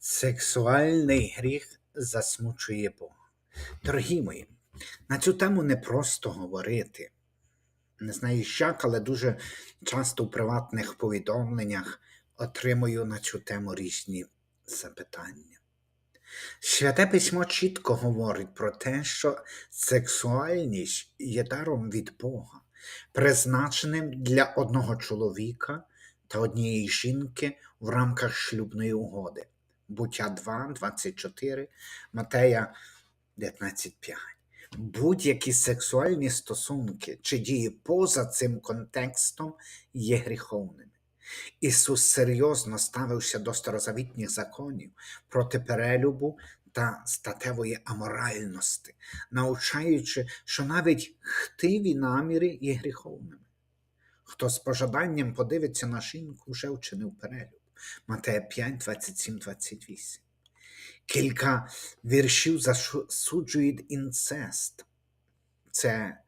Сексуальний гріх засмучує Бога. Дорогі мої, на цю тему не просто говорити. Не знаю як, але дуже часто в приватних повідомленнях отримую на цю тему різні запитання. Святе письмо чітко говорить про те, що сексуальність є даром від Бога, призначеним для одного чоловіка та однієї жінки в рамках шлюбної угоди. Буття 2, 24, Матея 19.5. Будь-які сексуальні стосунки чи дії поза цим контекстом є гріховними. Ісус серйозно ставився до старозавітніх законів проти перелюбу та статевої аморальності, навчаючи, що навіть хтиві наміри є гріховними. Хто з пожаданням подивиться на жінку, вже вчинив перелюб. Матея 5, 27, 28. Кілька віршів засуджують інцест. Це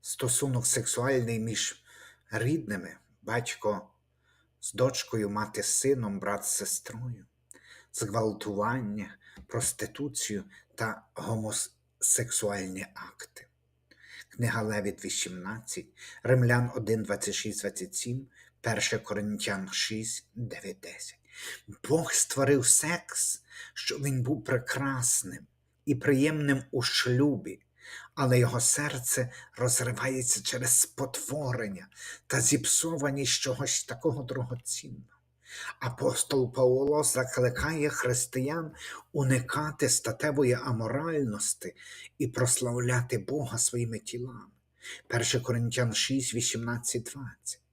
стосунок сексуальний між рідними, батько з дочкою, мати з сином, брат з сестрою, зґвалтування, проституцію та гомосексуальні акти. Книга Левіт 18, Римлян 1, 26, 27, 1 Коринтян 6, 9, 10. Бог створив секс, щоб він був прекрасним і приємним у шлюбі, але його серце розривається через спотворення та зіпсованість чогось такого дорогоцінного. Апостол Павло закликає християн уникати статевої аморальності і прославляти Бога своїми тілами. 1 Коринтян 6, 18, 20.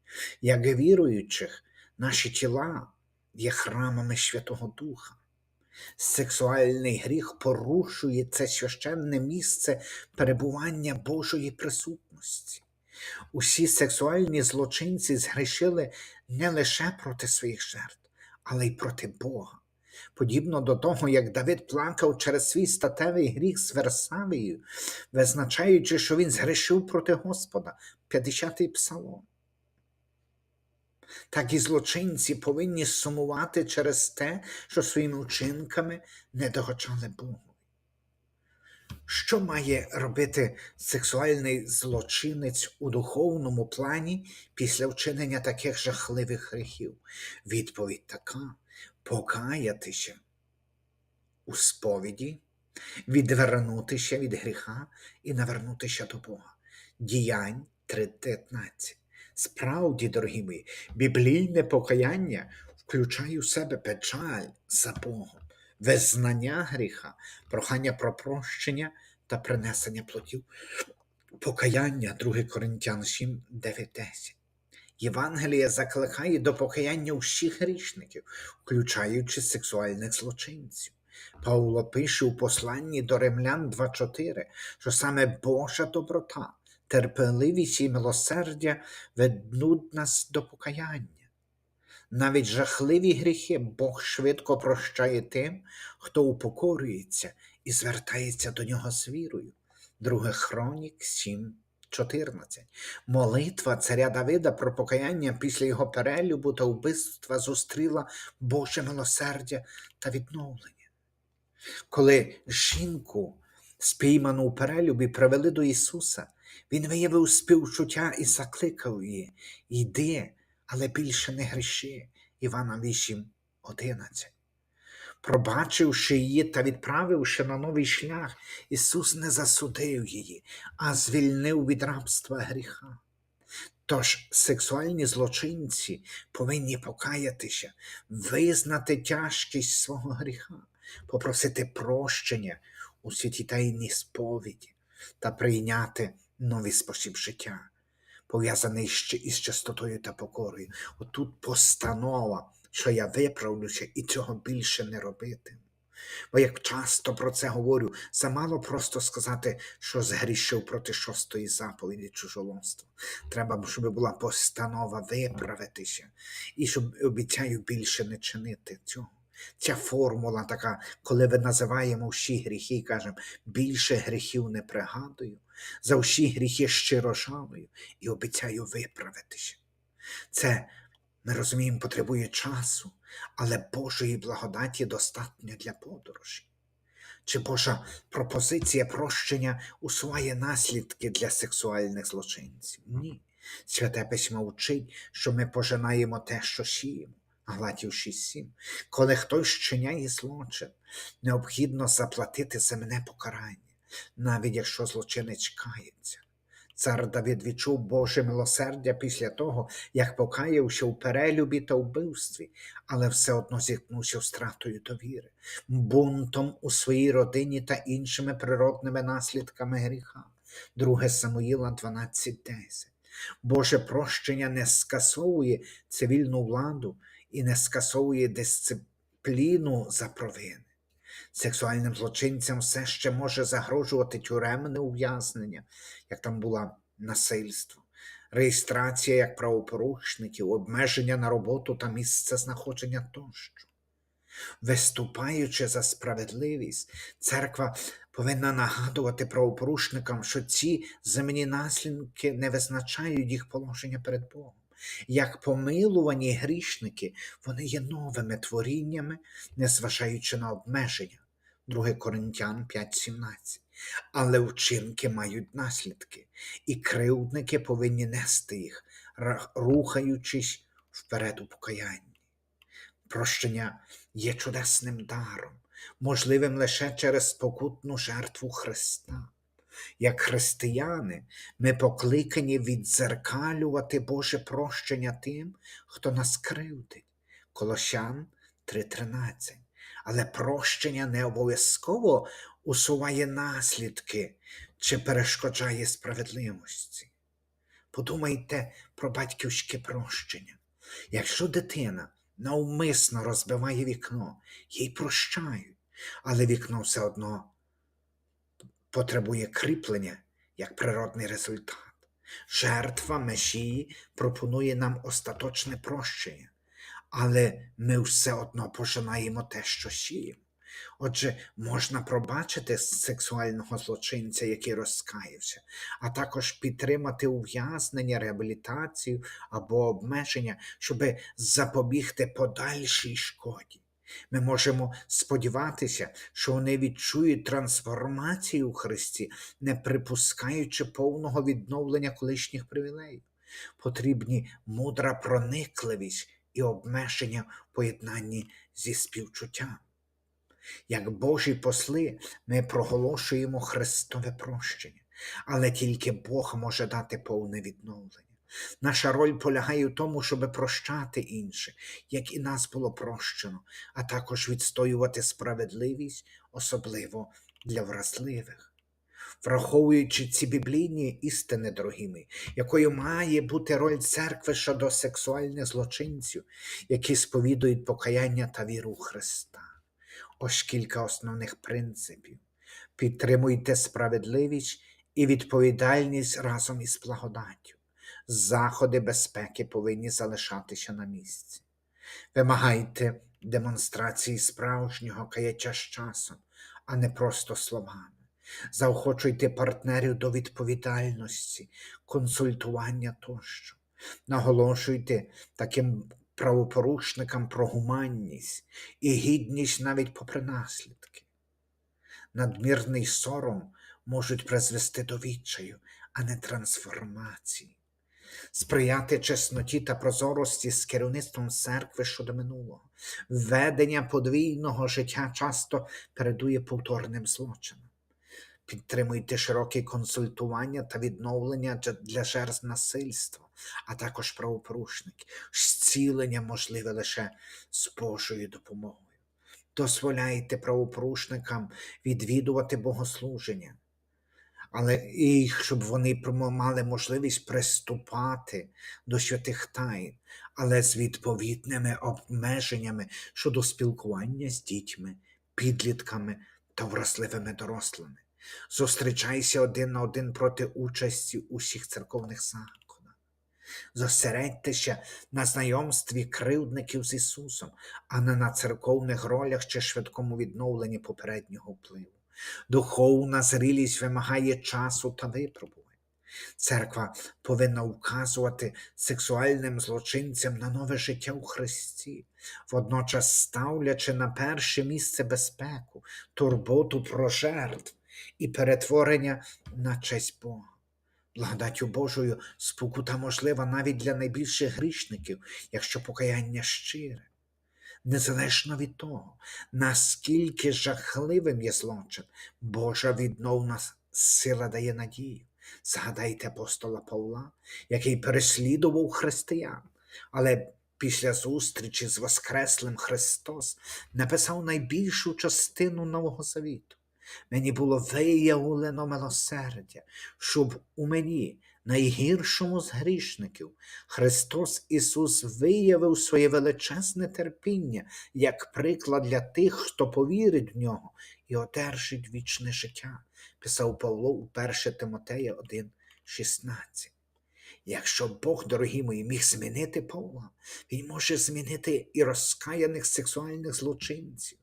Як і віруючих, наші тіла є храмами Святого Духа. Сексуальний гріх порушує це священне місце перебування Божої присутності. Усі сексуальні злочинці згрішили не лише проти своїх жертв, але й проти Бога. Подібно до того, як Давид плакав через свій статевий гріх з Версавією, визначаючи, що він згрішив проти Господа, 50-й псалом. Так і злочинці повинні сумувати через те, що своїми вчинками не догочали Богу. Що має робити сексуальний злочинець у духовному плані після вчинення таких жахливих гріхів? Відповідь така: покаятися у сповіді, відвернутися від гріха і навернутися до Бога. Діянь 3.15. Справді, дорогі мої, біблійне покаяння включає у себе печаль за Богом, визнання гріха, прохання про прощення та принесення плодів. Покаяння 2 Коринтян 7, 9, 10. Євангелія закликає до покаяння усіх грішників, включаючи сексуальних злочинців. Павло пише у посланні до Римлян 2.4, що саме Божа доброта терпеливість і милосердя ведуть нас до покаяння. Навіть жахливі гріхи Бог швидко прощає тим, хто упокорюється і звертається до нього з вірою. 2 Хронік 7, 14. Молитва царя Давида про покаяння після його перелюбу та вбивства зустріла Боже милосердя та відновлення. Коли жінку, спійману у перелюбі, привели до Ісуса, він виявив співчуття і закликав її Йди, але більше не гріши. Івана 8, 11. Пробачивши її та відправивши на новий шлях, Ісус не засудив її, а звільнив від рабства гріха. Тож сексуальні злочинці повинні покаятися, визнати тяжкість свого гріха, попросити прощення у святі тайній сповіді та прийняти новий спосіб життя, пов'язаний ще із чистотою та покорою. Отут постанова, що я виправлюся і цього більше не робитиму. Бо як часто про це говорю, замало просто сказати, що згрішив проти шостої заповіді чужолонства. Треба, щоб була постанова виправитися, і щоб обіцяю більше не чинити цього. Ця формула така, коли ми називаємо всі гріхи і кажемо, більше гріхів не пригадую, за всі гріхи щиро жалую і обіцяю виправитися. Це ми розуміємо, потребує часу, але Божої благодаті достатньо для подорожі. Чи Божа пропозиція прощення усуває наслідки для сексуальних злочинців? Ні. Святе письмо вчить, що ми пожинаємо те, що сіємо. Галатів 6.7. Коли хтось вчиняє злочин, необхідно заплатити земне покарання, навіть якщо злочинець кається. Цар Давид відчув Боже милосердя після того, як покаявся у перелюбі та вбивстві, але все одно зіткнувся втратою довіри, бунтом у своїй родині та іншими природними наслідками гріха. 2 Самуїла 12.10. Боже прощення не скасовує цивільну владу і не скасовує дисципліну за провини. Сексуальним злочинцям все ще може загрожувати тюремне ув'язнення, як там була насильство, реєстрація як правопорушників, обмеження на роботу та місце знаходження тощо. Виступаючи за справедливість, церква повинна нагадувати правопорушникам, що ці земні наслідки не визначають їх положення перед Богом. Як помилувані грішники, вони є новими творіннями, незважаючи на обмеження. 2 Коринтян 5.17. Але вчинки мають наслідки, і кривдники повинні нести їх, рухаючись вперед у покаянні. Прощення є чудесним даром, можливим лише через покутну жертву Христа. Як християни, ми покликані віддзеркалювати Боже прощення тим, хто нас кривдить. Колощан 3:13. Але прощення не обов'язково усуває наслідки чи перешкоджає справедливості. Подумайте про батьківське прощення. Якщо дитина навмисно розбиває вікно, їй прощають, але вікно все одно потребує кріплення як природний результат. Жертва Месії пропонує нам остаточне прощення, але ми все одно пожинаємо те, що сіємо. Отже, можна пробачити сексуального злочинця, який розкаявся, а також підтримати ув'язнення, реабілітацію або обмеження, щоб запобігти подальшій шкоді. Ми можемо сподіватися, що вони відчують трансформацію у Христі, не припускаючи повного відновлення колишніх привілеїв. Потрібні мудра проникливість і обмеження в поєднанні зі співчуттям. Як Божі посли, ми проголошуємо Христове прощення, але тільки Бог може дати повне відновлення. Наша роль полягає в тому, щоб прощати інших, як і нас було прощено, а також відстоювати справедливість, особливо для вразливих. Враховуючи ці біблійні істини, дорогими, якою має бути роль церкви щодо сексуальних злочинців, які сповідують покаяння та віру в Христа. Ось кілька основних принципів. Підтримуйте справедливість і відповідальність разом із благодаттю. Заходи безпеки повинні залишатися на місці. Вимагайте демонстрації справжнього каяття з часом, а не просто словами. Заохочуйте партнерів до відповідальності, консультування тощо. Наголошуйте таким правопорушникам про гуманність і гідність навіть попри наслідки. Надмірний сором можуть призвести до відчаю, а не трансформації. Сприяти чесноті та прозорості з керівництвом церкви щодо минулого. Ведення подвійного життя часто передує повторним злочинам. Підтримуйте широкі консультування та відновлення для- жертв насильства, а також правопорушників. Зцілення можливе лише з Божою допомогою. Дозволяйте правопорушникам відвідувати богослуження, але і щоб вони мали можливість приступати до святих тайн, але з відповідними обмеженнями щодо спілкування з дітьми, підлітками та вразливими дорослими. Зустрічайся один на один проти участі у всіх церковних заходах. Зосередьтеся на знайомстві кривдників з Ісусом, а не на церковних ролях чи швидкому відновленні попереднього впливу. Духовна зрілість вимагає часу та випробувань. Церква повинна вказувати сексуальним злочинцям на нове життя у Христі, водночас ставлячи на перше місце безпеку, турботу про жертв і перетворення на честь Бога. Благодаттю Божою спокута можлива навіть для найбільших грішників, якщо покаяння щире. Незалежно від того, наскільки жахливим є злочин, Божа відновна сила дає надію. Згадайте апостола Павла, який переслідував християн, але після зустрічі з Воскреслим Христос написав найбільшу частину Нового Завіту. Мені було виявлено милосердя, щоб у мені, найгіршому з грішників, Христос Ісус виявив своє величезне терпіння як приклад для тих, хто повірить в нього і одержить вічне життя, писав Павло у 1 Тимотея 1, 16. Якщо Бог, дорогі мої, міг змінити Павла, Він може змінити і розкаяних сексуальних злочинців.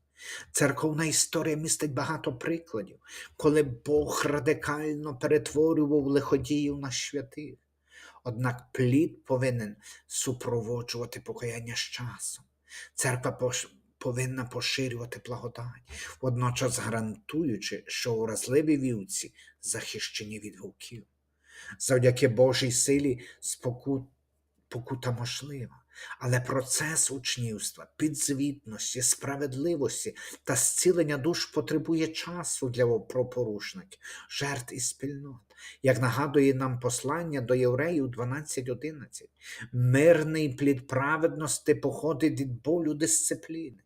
Церковна історія містить багато прикладів, коли Бог радикально перетворював лиходіїв на святих. Однак плід повинен супроводжувати покаяння з часом. Церква повинна поширювати благодать, водночас гарантуючи, що уразливі вівці захищені від вовків. Завдяки Божій силі споку... покута можлива, але процес учнівства, підзвітності, справедливості та зцілення душ потребує часу для пропорушників, жертв і спільнот. Як нагадує нам послання до євреїв 12.11, мирний плід праведності походить від болю дисципліни.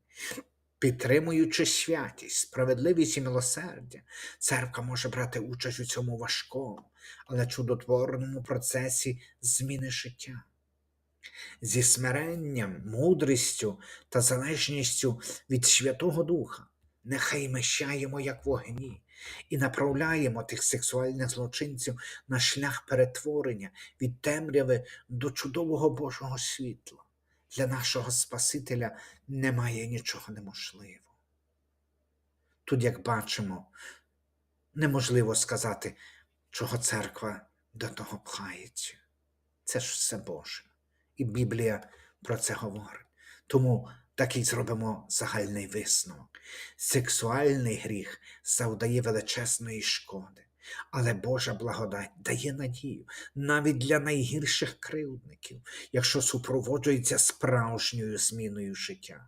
Підтримуючи святість, справедливість і милосердя, церква може брати участь у цьому важкому, але чудотворному процесі зміни життя. Зі смиренням, мудрістю та залежністю від Святого Духа, нехай ми щаємо, як вогні, і направляємо тих сексуальних злочинців на шлях перетворення від темряви до чудового Божого світла. Для нашого Спасителя немає нічого неможливого. Тут, як бачимо, неможливо сказати, чого церква до того пхається. Це ж все Боже. І Біблія про це говорить. Тому такий зробимо загальний висновок. Сексуальний гріх завдає величезної шкоди, але Божа благодать дає надію навіть для найгірших кривдників, якщо супроводжується справжньою зміною життя.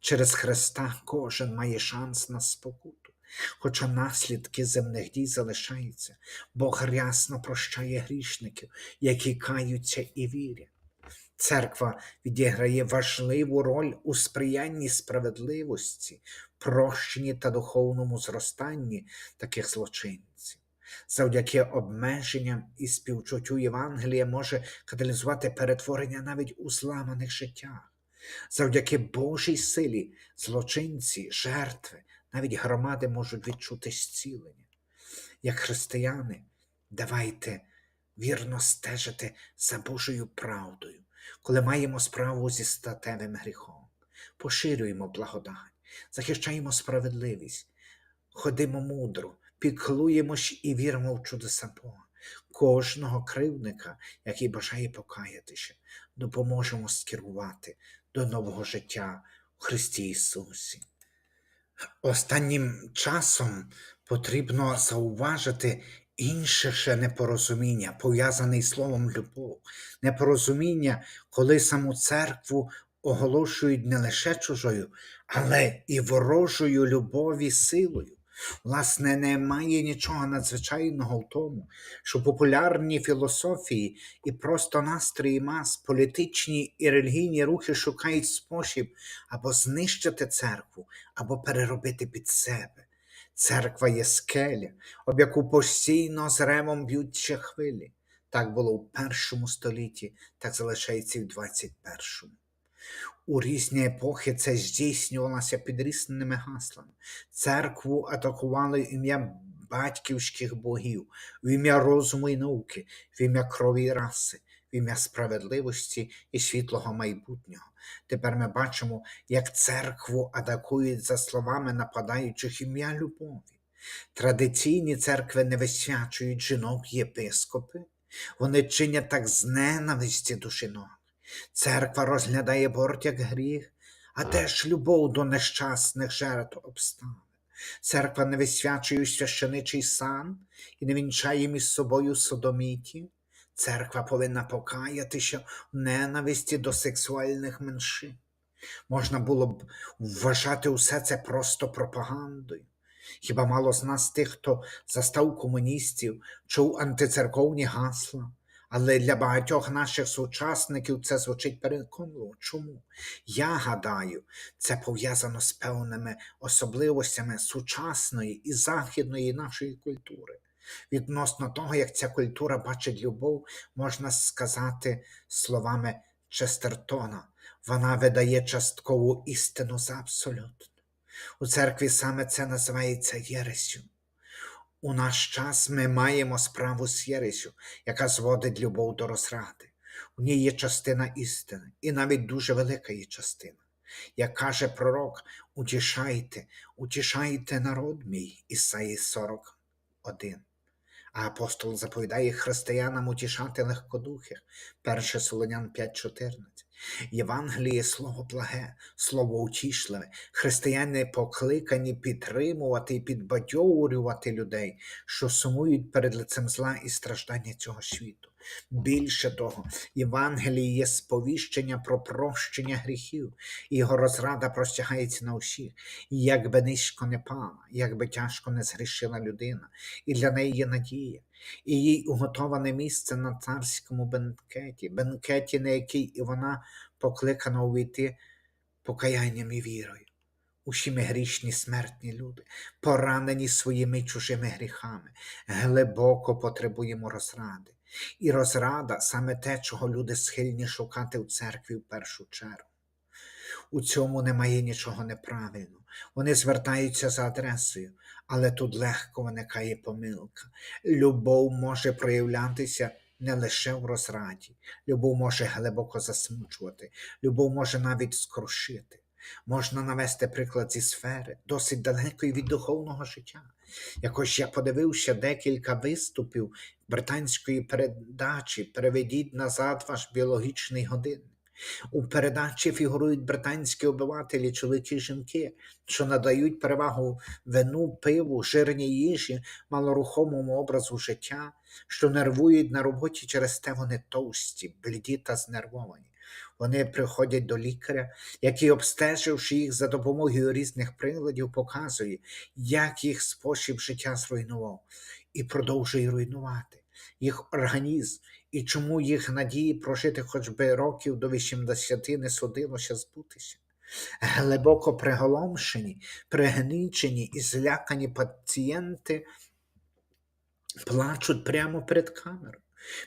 Через Христа кожен має шанс на спокуту. Хоча наслідки земних дій залишаються, Бог рясно прощає грішників, які каються і вірять. Церква відіграє важливу роль у сприянні справедливості, прощенні та духовному зростанні таких злочинців. Завдяки обмеженням і співчуттю Євангелія може каталізувати перетворення навіть у зламаних життях. Завдяки Божій силі злочинці, жертви, навіть громади можуть відчути зцілення. Як християни, давайте вірно стежити за Божою правдою, коли маємо справу зі статевим гріхом. Поширюємо благодать, захищаємо справедливість, ходимо мудро, піклуємось і віримо в чудеса Бога. Кожного кривдника, який бажає покаятися, допоможемо скерувати до нового життя в Христі Ісусі. Останнім часом потрібно зауважити інше ще непорозуміння, пов'язане із словом любов. Непорозуміння, коли саму церкву оголошують не лише чужою, але і ворожою любові силою. Власне, немає нічого надзвичайного в тому, що популярні філософії і просто настрої мас, політичні і релігійні рухи шукають спосіб або знищити церкву, або переробити під себе. Церква є скеля, об яку постійно з ревом б'ються хвилі. Так було у першому столітті, так залишається і в 21-му. У різні епохи це здійснювалося під гаслами. Церкву атакували ім'я батьківських богів, в ім'я розуму і науки, в ім'я крові і раси, в ім'я справедливості і світлого майбутнього. Тепер ми бачимо, як церкву атакують за словами нападаючих ім'я любові. Традиційні церкви не висвячують жінок єпископи, вони чинять так з ненависті до жінок. Церква розглядає аборт як гріх, а теж любов до нещасних жертв обставин. Церква не висвячує священичий сан і не вінчає між собою содомітів. Церква повинна покаятися в ненависті до сексуальних меншин. Можна було б вважати усе це просто пропагандою. Хіба мало з нас тих, хто застав комуністів, чув антицерковні гасла, але для багатьох наших сучасників це звучить переконливо. Чому? Я гадаю, це пов'язано з певними особливостями сучасної і західної нашої культури. Відносно того, як ця культура бачить любов, можна сказати словами Честертона, вона видає часткову істину за абсолютну. У церкві саме це називається єресю. У наш час ми маємо справу з єресю, яка зводить любов до розради. У ній є частина істини, і навіть дуже велика її частина. Як каже пророк, утішайте, утішайте народ мій, Ісаї 41. А апостол заповідає християнам утішати легкодухих, 1 Солонян 5.14. Євангеліє слово благе, слово утішливе. Християни покликані підтримувати і підбадьорювати людей, що сумують перед лицем зла і страждання цього світу. Більше того, Євангеліє є сповіщення про прощення гріхів, і його розрада простягається на усіх. І як би низько не пала, як би тяжко не згрішила людина, і для неї є надія, і їй уготоване місце на царському бенкеті, бенкеті, на який і вона покликана увійти покаянням і вірою. Усі ми грішні смертні люди, поранені своїми чужими гріхами, глибоко потребуємо розради. І розрада саме те, чого люди схильні шукати в церкві в першу чергу. У цьому немає нічого неправильного. Вони звертаються за адресою, але тут легко виникає помилка. Любов може проявлятися не лише в розраді, любов може глибоко засмучувати, любов може навіть скрушити. Можна навести приклад зі сфери, досить далекої від духовного життя. Якось я подивився декілька виступів британської передачі Переведіть назад ваш біологічний годинник. У передачі фігурують британські обивателі, чоловіки жінки, що надають перевагу вину, пиву, жирній їжі, малорухомому образу життя, що нервують на роботі через те вони товсті, бліді та знервовані. Вони приходять до лікаря, який, обстеживши їх за допомогою різних приладів, показує, як їх спосіб життя зруйнував, і продовжує руйнувати їх організм, і чому їх надії прожити хоч би років до 80 не судилося збутися. Глибоко приголомшені, пригнічені і злякані пацієнти плачуть прямо перед камерою.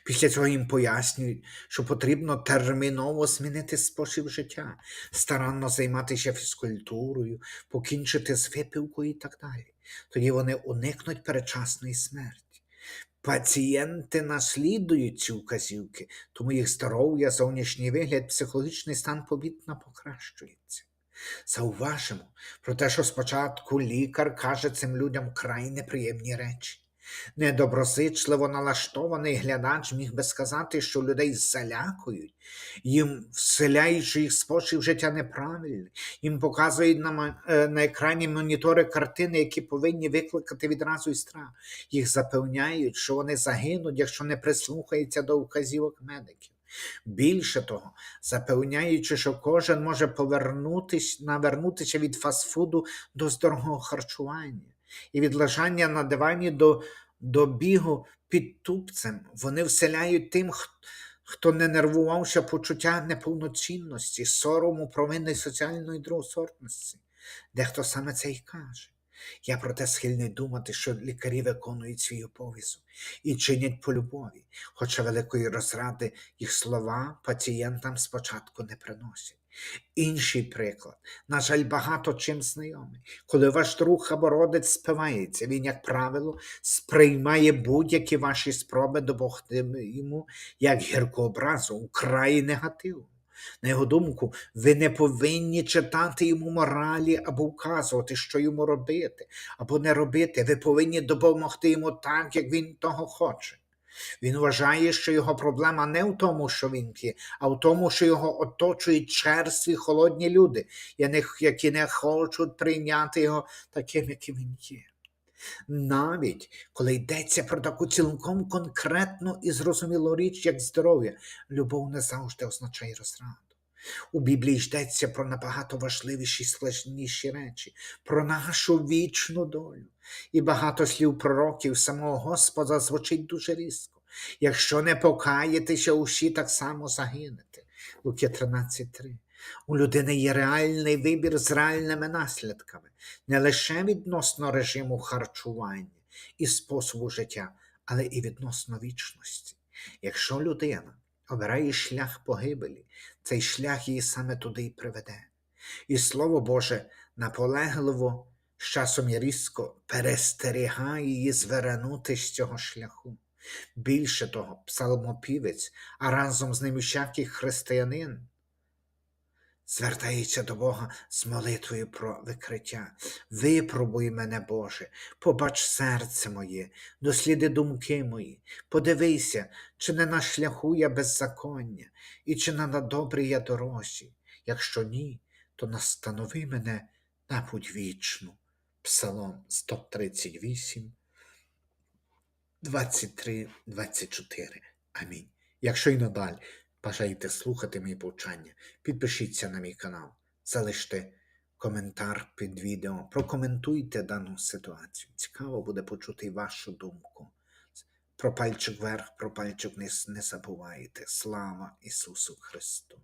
Після цього їм пояснюють, що потрібно терміново змінити спосіб життя, старанно займатися фізкультурою, покінчити з випивкою і так далі. Тоді вони уникнуть передчасної смерті. Пацієнти наслідують ці вказівки, тому їх здоров'я, зовнішній вигляд, психологічний стан помітно покращується. Зауважимо про те, що спочатку лікар каже цим людям край неприємні речі. Недоброзичливо налаштований глядач міг би сказати, що людей залякують, їм вселяючи їх спосіб життя неправильний, їм показують на, е, на екрані монітори картини, які повинні викликати відразу і страх. Їх запевняють, що вони загинуть, якщо не прислухаються до вказівок медиків. Більше того, запевняючи, що кожен може повернутися, навернутися від фастфуду до здорового харчування і від лежання на дивані до, до бігу під тупцем. Вони вселяють тим, хто не нервувався почуття неповноцінності, сорому, провини соціальної другосортності. Дехто саме це й каже. Я проте схильний думати, що лікарі виконують свій обов'язок і чинять по любові, хоча великої розради їх слова пацієнтам спочатку не приносять. Інший приклад, на жаль, багато чим знайомий. Коли ваш друг або родич спивається, він, як правило, сприймає будь-які ваші спроби допомогти йому як гірку образу, украй негативу. На його думку, ви не повинні читати йому моралі або вказувати, що йому робити, або не робити. Ви повинні допомогти йому так, як він того хоче. Він вважає, що його проблема не в тому, що він п'є, а в тому, що його оточують черстві холодні люди, які не хочуть прийняти його таким, яким він є. Навіть коли йдеться про таку цілком конкретну і зрозумілу річ, як здоров'я, любов не завжди означає розраду. У Біблії йдеться про набагато важливіші складніші речі, про нашу вічну долю. І багато слів пророків самого Господа звучить дуже різко. Якщо не покаєтеся, усі так само загинете. Луки 13.3. У людини є реальний вибір з реальними наслідками, не лише відносно режиму харчування і способу життя, але і відносно вічності. Якщо людина обирає шлях погибелі, цей шлях її саме туди й приведе. І Слово Боже наполегливо, з часом і різко перестерігає її звернути з цього шляху. Більше того, псалмопівець, а разом з ним всякий християнин звертається до Бога з молитвою про викриття. Випробуй мене, Боже, побач серце моє, досліди думки мої, подивися, чи не на шляху я беззаконня, і чи не на добрій я дорозі. Якщо ні, то настанови мене на путь вічну. Псалом 138, 23, 24. Амінь. Якщо й надалі бажаєте слухати мої повчання, підпишіться на мій канал, залиште коментар під відео, прокоментуйте дану ситуацію. Цікаво буде почути вашу думку. Про пальчик вверх, про пальчик вниз не забувайте. Слава Ісусу Христу!